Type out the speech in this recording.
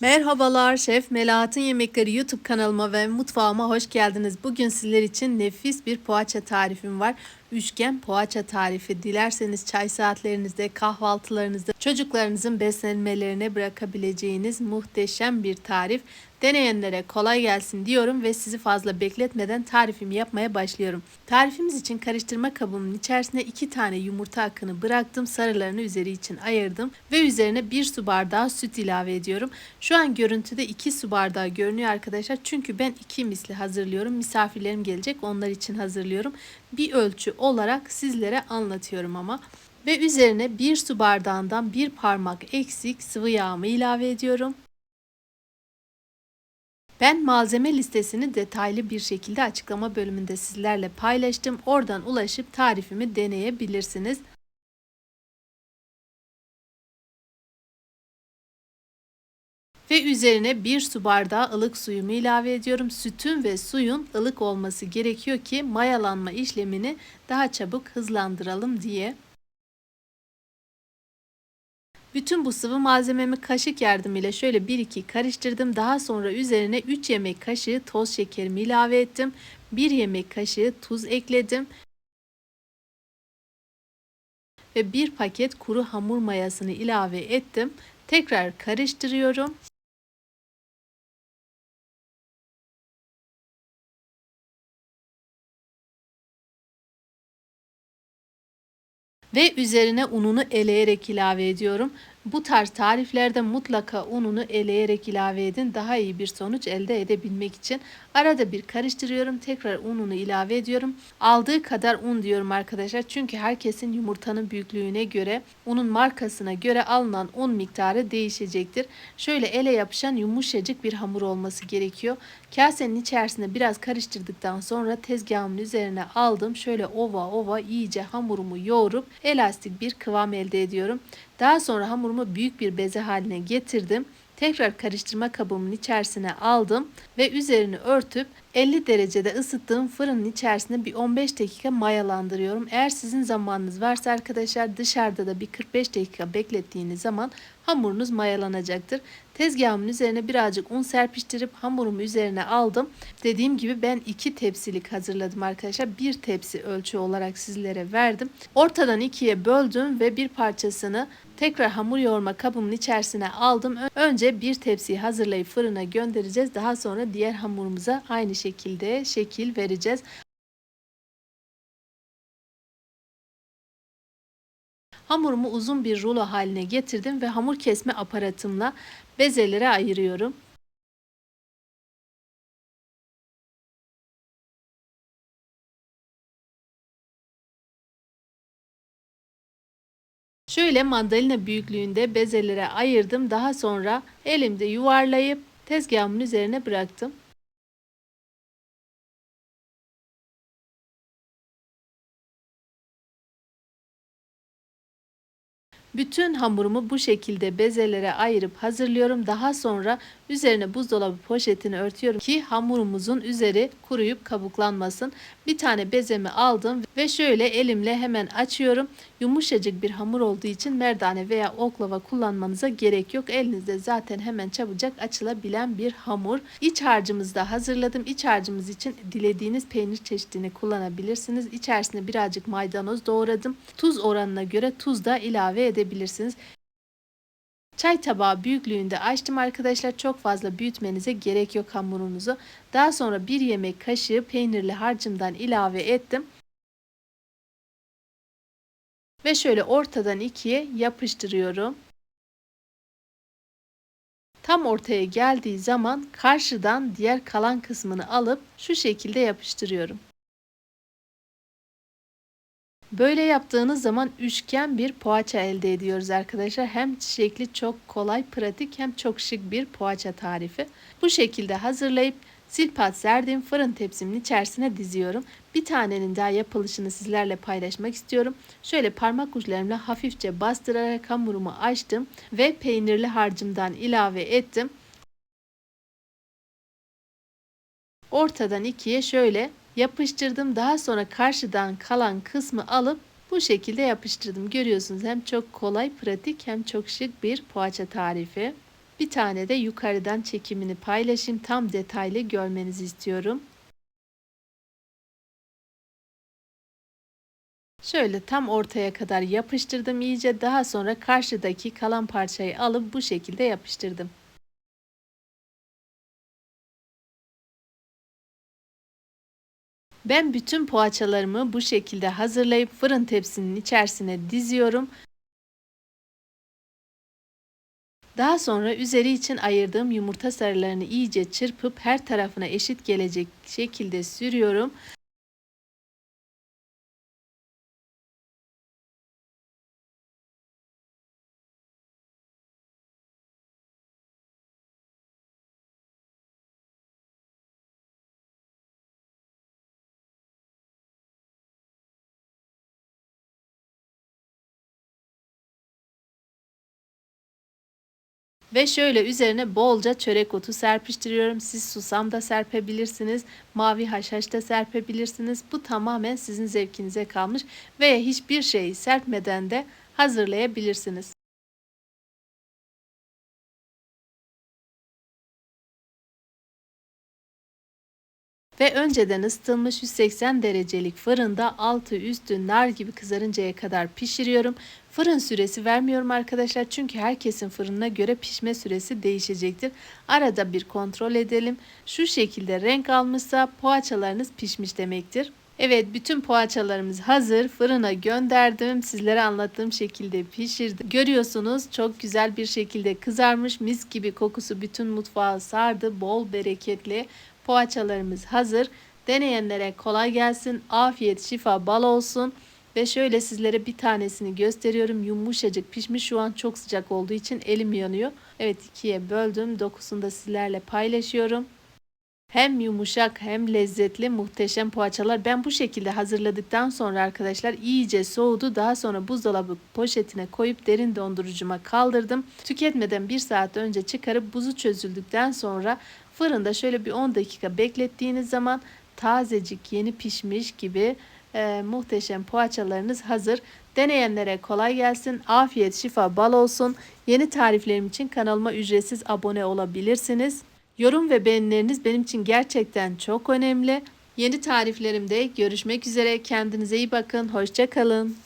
Merhabalar Şef Melahat'ın Yemekleri YouTube kanalıma ve mutfağıma hoş geldiniz. Bugün sizler için nefis bir poğaça tarifim var. Üçgen poğaça tarifi. Dilerseniz çay saatlerinizde, kahvaltılarınızda çocuklarınızın beslenmelerine bırakabileceğiniz muhteşem bir tarif. Deneyenlere kolay gelsin diyorum ve sizi fazla bekletmeden tarifimi yapmaya başlıyorum. Tarifimiz için karıştırma kabımın içerisine 2 tane yumurta akını bıraktım. Sarılarını üzeri için ayırdım ve üzerine 1 su bardağı süt ilave ediyorum. Şu an görüntüde 2 su bardağı görünüyor arkadaşlar. Çünkü ben 2 misli hazırlıyorum. Misafirlerim gelecek onlar için hazırlıyorum. Bir ölçü olarak sizlere anlatıyorum ama. Ve üzerine 1 su bardağından bir parmak eksik sıvı yağımı ilave ediyorum. Ben malzeme listesini detaylı bir şekilde açıklama bölümünde sizlerle paylaştım. Oradan ulaşıp tarifimi deneyebilirsiniz. Ve üzerine bir su bardağı ılık suyumu ilave ediyorum. Sütün ve suyun ılık olması gerekiyor ki mayalanma işlemini daha çabuk hızlandıralım diye. Bütün bu sıvı malzememi kaşık yardımıyla şöyle 1-2 karıştırdım. Daha sonra üzerine 3 yemek kaşığı toz şekerimi ilave ettim. 1 yemek kaşığı tuz ekledim. Ve 1 paket kuru hamur mayasını ilave ettim. Tekrar karıştırıyorum. Ve üzerine ununu eleyerek ilave ediyorum. Bu tarz tariflerde mutlaka ununu eleyerek ilave edin. Daha iyi bir sonuç elde edebilmek için. Arada bir karıştırıyorum. Tekrar ununu ilave ediyorum. Aldığı kadar un diyorum arkadaşlar. Çünkü herkesin yumurtanın büyüklüğüne göre, unun markasına göre alınan un miktarı değişecektir. Şöyle ele yapışan yumuşacık bir hamur olması gerekiyor. Kasenin içerisinde biraz karıştırdıktan sonra tezgahımın üzerine aldım. Şöyle ova ova iyice hamurumu yoğurup elastik bir kıvam elde ediyorum. Daha sonra hamurumu büyük bir beze haline getirdim. Tekrar karıştırma kabımın içerisine aldım ve üzerini örtüp 50 derecede ısıttığım fırının içerisinde bir 15 dakika mayalandırıyorum. Eğer sizin zamanınız varsa arkadaşlar dışarıda da bir 45 dakika beklettiğiniz zaman hamurunuz mayalanacaktır. Tezgahımın üzerine birazcık un serpiştirip hamurumu üzerine aldım. Dediğim gibi ben iki tepsilik hazırladım arkadaşlar. Bir tepsi ölçü olarak sizlere verdim. Ortadan ikiye böldüm ve bir parçasını tekrar hamur yoğurma kabımın içerisine aldım. Önce bir tepsiyi hazırlayıp fırına göndereceğiz. Daha sonra diğer hamurumuza aynı şekilde şekil vereceğiz. Hamurumu uzun bir rulo haline getirdim ve hamur kesme aparatımla bezelere ayırıyorum. Şöyle mandalina büyüklüğünde bezelere ayırdım. Daha sonra elimde yuvarlayıp tezgahımın üzerine bıraktım. Bütün hamurumu bu şekilde bezelere ayırıp hazırlıyorum. Daha sonra üzerine buzdolabı poşetini örtüyorum ki hamurumuzun üzeri kuruyup kabuklanmasın. Bir tane bezemi aldım ve şöyle elimle hemen açıyorum. Yumuşacık bir hamur olduğu için merdane veya oklava kullanmanıza gerek yok. Elinizde zaten hemen çabucak açılabilen bir hamur. İç harcımızı da hazırladım. İç harcımız için dilediğiniz peynir çeşidini kullanabilirsiniz. İçerisine birazcık maydanoz doğradım. Tuz oranına göre tuz da ilave edebilirsiniz. Çay tabağı büyüklüğünde açtım arkadaşlar. Çok fazla büyütmenize gerek yok hamurunuzu. Daha sonra bir yemek kaşığı peynirli harcımdan ilave ettim. Ve şöyle ortadan ikiye yapıştırıyorum. Tam ortaya geldiği zaman karşıdan diğer kalan kısmını alıp şu şekilde yapıştırıyorum. Böyle yaptığınız zaman üçgen bir poğaça elde ediyoruz arkadaşlar. Hem şekli çok kolay, pratik hem çok şık bir poğaça tarifi. Bu şekilde hazırlayıp silpat serdiğim fırın tepsimin içerisine diziyorum. Bir tanenin daha yapılışını sizlerle paylaşmak istiyorum. Şöyle parmak uçlarımla hafifçe bastırarak hamurumu açtım ve peynirli harcımdan ilave ettim. Ortadan ikiye şöyle yapıştırdım. Daha sonra karşıdan kalan kısmı alıp bu şekilde yapıştırdım. Görüyorsunuz hem çok kolay, pratik hem çok şık bir poğaça tarifi. Bir tane de yukarıdan çekimini paylaşayım. Tam detaylı görmenizi istiyorum. Şöyle tam ortaya kadar yapıştırdım iyice. Daha sonra karşıdaki kalan parçayı alıp bu şekilde yapıştırdım. Ben bütün poğaçalarımı bu şekilde hazırlayıp fırın tepsinin içerisine diziyorum. Daha sonra üzeri için ayırdığım yumurta sarılarını iyice çırpıp her tarafına eşit gelecek şekilde sürüyorum. Ve şöyle üzerine bolca çörek otu serpiştiriyorum. Siz susam da serpebilirsiniz. Mavi haşhaş da serpebilirsiniz. Bu tamamen sizin zevkinize kalmış. Veya hiçbir şeyi serpmeden de hazırlayabilirsiniz. Ve önceden ısıtılmış 180 derecelik fırında altı üstü nar gibi kızarıncaya kadar pişiriyorum. Fırın süresi vermiyorum arkadaşlar çünkü herkesin fırınına göre pişme süresi değişecektir. Arada bir kontrol edelim. Şu şekilde renk almışsa poğaçalarınız pişmiş demektir. Evet bütün poğaçalarımız hazır. Fırına gönderdim. Sizlere anlattığım şekilde pişirdim. Görüyorsunuz çok güzel bir şekilde kızarmış. Mis gibi kokusu bütün mutfağı sardı. Bol bereketli poğaçalarımız hazır. Deneyenlere kolay gelsin. Afiyet, şifa, bal olsun. Ve şöyle sizlere bir tanesini gösteriyorum. Yumuşacık pişmiş. Şu an çok sıcak olduğu için elim yanıyor. Evet ikiye böldüm. Dokusunu da sizlerle paylaşıyorum. Hem yumuşak hem lezzetli muhteşem poğaçalar. Ben bu şekilde hazırladıktan sonra arkadaşlar iyice soğudu. Daha sonra buzdolabı poşetine koyup derin dondurucuma kaldırdım. Tüketmeden bir saat önce çıkarıp buzu çözüldükten sonra fırında şöyle bir 10 dakika beklettiğiniz zaman tazecik yeni pişmiş gibi e, muhteşem poğaçalarınız hazır. Deneyenlere kolay gelsin. Afiyet, şifa, bal olsun. Yeni tariflerim için kanalıma ücretsiz abone olabilirsiniz. Yorum ve beğenileriniz benim için gerçekten çok önemli. Yeni tariflerimde görüşmek üzere. Kendinize iyi bakın. Hoşça kalın.